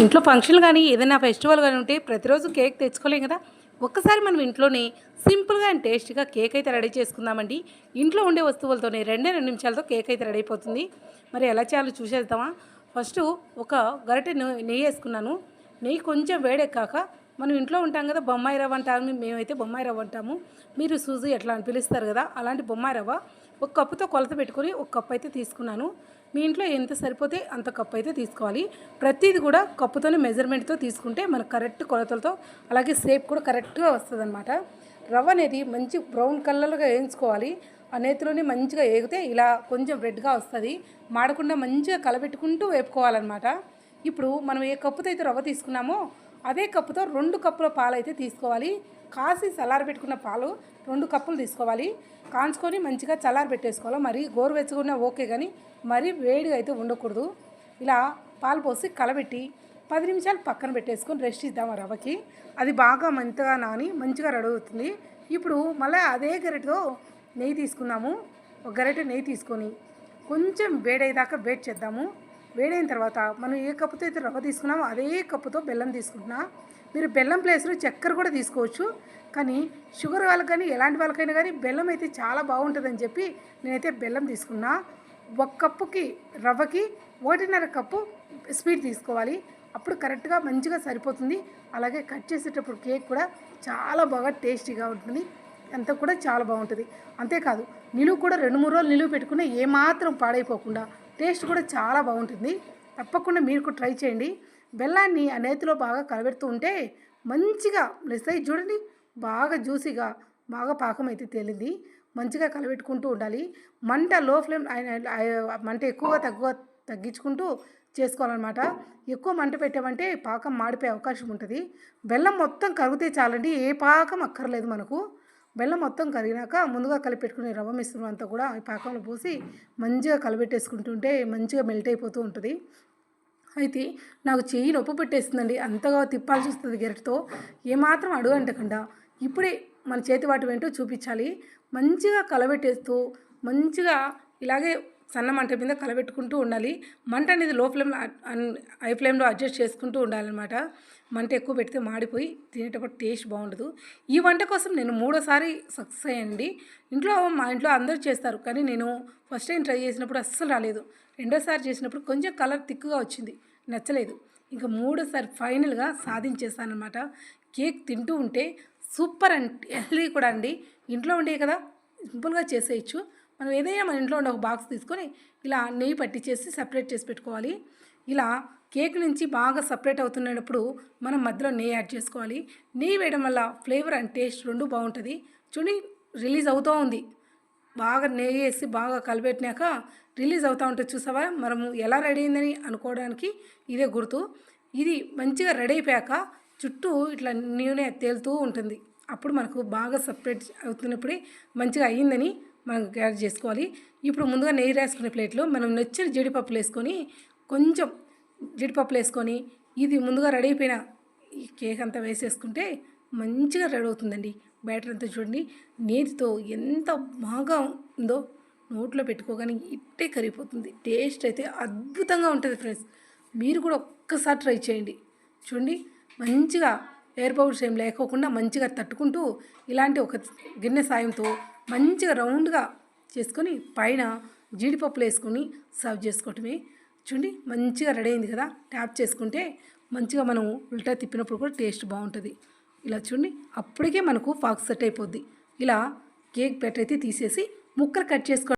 ఇంట్లో ఫంక్షన్ కానీ ఏదైనా ఫెస్టివల్ కానీ ఉంటే ప్రతిరోజు కేక్ తెచ్చుకోలేం కదా. ఒక్కసారి మనం ఇంట్లోనే సింపుల్గా అండ్ టేస్టీగా కేక్ అయితే రెడీ చేసుకుందామండి. ఇంట్లో ఉండే వస్తువులతోనే రెండే రెండు నిమిషాలతో కేక్ అయితే రెడీ అయిపోతుంది. మరి ఎలా చేయాలో చూసేద్దామా? ఫస్ట్ ఒక గరిటె నెయ్యి వేసుకున్నాను. నెయ్యి కొంచెం వేడెక్కాక మనం ఇంట్లో ఉంటాం కదా బొమ్మాయి రవ్వ అంటాము మేమైతే బొమ్మాయి రవ్వ అంటాము. మీరు సూజీ ఎట్లా అని పిలుస్తారు కదా అలాంటి బొమ్మాయి రవ్వ ఒక కప్పుతో కొలత పెట్టుకొని ఒక కప్పు అయితే తీసుకున్నాను. మీ ఇంట్లో ఎంత సరిపోతే అంత కప్పు అయితే తీసుకోవాలి. ప్రతిది కూడా కప్పుతోనే మెజర్మెంట్తో తీసుకుంటే మనకు కరెక్ట్ కొలతలతో అలాగే షేప్ కూడా కరెక్ట్గా వస్తుంది అనమాట రవ్వ అనేది మంచి బ్రౌన్ కలర్గా వేయించుకోవాలి. ఆ నేతిలోనే మంచిగా వేగితే ఇలా కొంచెం రెడ్గా వస్తుంది. మాడకుండా మంచిగా కలబెట్టుకుంటూ వేపుకోవాలన్నమాట. ఇప్పుడు మనం ఏ కప్పుతో అయితే రవ్వ తీసుకున్నామో అదే కప్పుతో రెండు కప్పుల పాలు అయితే తీసుకోవాలి. కాసి చల్లారి పెట్టుకున్న పాలు రెండు కప్పులు తీసుకోవాలి. కాంచుకొని మంచిగా చల్లారి పెట్టేసుకోవాలి. మరి గోరువెచ్చగా ఓకే కానీ మరీ వేడిగా అయితే ఉండకూడదు. ఇలా పాలు పోసి కలబెట్టి పది నిమిషాలు పక్కన పెట్టేసుకొని రెస్ట్ ఇద్దాం ఆ రవ్వకి. అది బాగా మంతగా నాని మంచిగా రెడీ అవుతుంది ఇప్పుడు మళ్ళీ అదే గరిటతో నెయ్యి తీసుకున్నాము ఒక గరిటె నెయ్యి తీసుకొని కొంచెం వేడయ్యేదాకా వేడి చేద్దాము. వేడైన తర్వాత మనం ఏ కప్పుతో అయితే రవ్వ తీసుకున్నామో అదే కప్పుతో బెల్లం తీసుకుంటున్నా. మీరు బెల్లం ప్లేస్లో చక్కెర కూడా తీసుకోవచ్చు. కానీ షుగర్ వాళ్ళకి కానీ ఎలాంటి వాళ్ళకైనా కానీ బెల్లం అయితే చాలా బాగుంటుందని చెప్పి నేనైతే బెల్లం తీసుకున్నా. ఒక కప్పుకి రవ్వకి ఒకటిన్నర కప్పు స్వీట్ తీసుకోవాలి. అప్పుడు కరెక్ట్గా మంచిగా సరిపోతుంది. అలాగే కట్ చేసేటప్పుడు కేక్ కూడా చాలా బాగా టేస్టీగా ఉంటుంది. అంతా కూడా చాలా బాగుంటుంది. అంతేకాదు నిలువు కూడా రెండు మూడు రోజులు నిలువ పెట్టుకుని ఏమాత్రం పాడైపోకుండా టేస్ట్ కూడా చాలా బాగుంటుంది. తప్పకుండా మీరు కూడా ట్రై చేయండి. బెల్లాన్ని ఆ నేతిలో బాగా కలబెడుతూ ఉంటే మంచిగా లెస్సై చూడండి బాగా జ్యూసీగా బాగా పాకం అయితే తేలింది. మంచిగా కలబెట్టుకుంటూ ఉండాలి. మంట లో ఫ్లేమ్ మంట ఎక్కువ తక్కువ తగ్గించుకుంటూ చేసుకోవాలన్నమాట. ఎక్కువ మంట పెట్టామంటే పాకం మాడిపోయే అవకాశం ఉంటుంది. బెల్లం మొత్తం కరిగితే చాలండి ఏ పాకం అక్కర్లేదు మనకు. బెల్లం మొత్తం కరిగినాక ముందుగా కలిపెట్టుకునే రవ్వ మిశ్రమం అంతా కూడా ఈ పాకంలో పోసి మంచిగా కలబెట్టేసుకుంటుంటే మంచిగా మెల్ట్ అయిపోతూ ఉంటుంది. అయితే నాకు చెయ్యి నొప్పి పెట్టేస్తుందండి అంతగా తిప్పాల్సి వస్తుంది గెరటితో. ఏమాత్రం అడుగు అంటకుండా ఇప్పుడే మన చేతి వాటి వెంటూ చూపించాలి. మంచిగా కలబెట్టేస్తూ మంచిగా ఇలాగే సన్న మంట మీద కలబెట్టుకుంటూ ఉండాలి. మంట అనేది లో ఫ్లేమ్ హై ఫ్లేమ్లో అడ్జస్ట్ చేసుకుంటూ ఉండాలన్నమాట. మంట ఎక్కువ పెడితే మాడిపోయి తినేటప్పుడు టేస్ట్ బాగుండదు. ఈ వంట కోసం నేను మూడోసారి సక్సెస్ అయ్యండి. ఇంట్లో మా ఇంట్లో అందరూ చేస్తారు కానీ నేను ఫస్ట్ టైం ట్రై చేసినప్పుడు అస్సలు రాలేదు. రెండోసారి చేసినప్పుడు కొంచెం కలర్ థిక్గా వచ్చింది నచ్చలేదు. ఇంకా మూడోసారి ఫైనల్గా సాధించేస్తానమాట కేక్ తింటూ ఉంటే సూపర్ అండ్ హెల్దీ కూడా అండి. ఇంట్లో ఉండే కదా సింపుల్గా చేసేయచ్చు. మనం ఏదైనా మన ఇంట్లో ఉండే ఒక బాక్స్ తీసుకొని ఇలా నెయ్యి పట్టించేసి సపరేట్ చేసి పెట్టుకోవాలి. ఇలా కేక్ నుంచి బాగా సపరేట్ అవుతున్నప్పుడు మనం మధ్యలో నెయ్యి యాడ్ చేసుకోవాలి. నెయ్యి వేయడం వల్ల ఫ్లేవర్ అండ్ టేస్ట్ రెండు బాగుంటుంది. చూడండి రిలీజ్ అవుతూ ఉంది. బాగా నెయ్యి వేసి బాగా కలిపెట్టినాక రిలీజ్ అవుతూ ఉంటుంది చూసావా? మనము ఎలా రెడీ అయిందని అనుకోవడానికి ఇదే గుర్తు. ఇది మంచిగా రెడీ అయిపోయాక చుట్టూ ఇట్లా నూనె తేలుతూ ఉంటుంది. అప్పుడు మనకు బాగా సపరేట్ అవుతున్నప్పుడే మంచిగా అయ్యిందని మనం క్యారీ చేసుకోవాలి. ఇప్పుడు ముందుగా నెయ్యి రాసుకునే ప్లేట్లో మనం నచ్చిన జీడిపప్పులు వేసుకొని కొంచెం జీడిపప్పులు వేసుకొని ఇది ముందుగా రెడీ అయిపోయిన ఈ కేక్ అంతా వేసేసుకుంటే మంచిగా రెడీ అవుతుందండి. బ్యాటర్ అంతా చూడండి. నేతితో ఎంత బాగా ఉందో నోట్లో పెట్టుకోగానే ఇట్టే కరిగిపోతుంది. టేస్ట్ అయితే అద్భుతంగా ఉంటుంది ఫ్రెండ్స్. మీరు కూడా ఒక్కసారి ట్రై చేయండి. చూడండి. మంచిగా ఎయిర్ బౌల్స్ ఏం లేకోకుండా మంచిగా తట్టుకుంటూ ఇలాంటి ఒక గిన్నె సాయంతో మంచిగా రౌండ్గా చేసుకొని పైన జీడిపప్పులు వేసుకొని సర్వ్ చేసుకోవటమే. చూడండి మంచిగా రెడీ అయింది కదా. ట్యాప్ చేసుకుంటే మంచిగా మనం ఉల్టా తిప్పినప్పుడు కూడా టేస్ట్ బాగుంటుంది. ఇలా చూడండి అప్పటికే మనకు ఫాక్స్ సెట్ అయిపోద్ది. ఇలా కేక్ బెటర్ అయితే తీసేసి ముక్కలు కట్ చేసుకో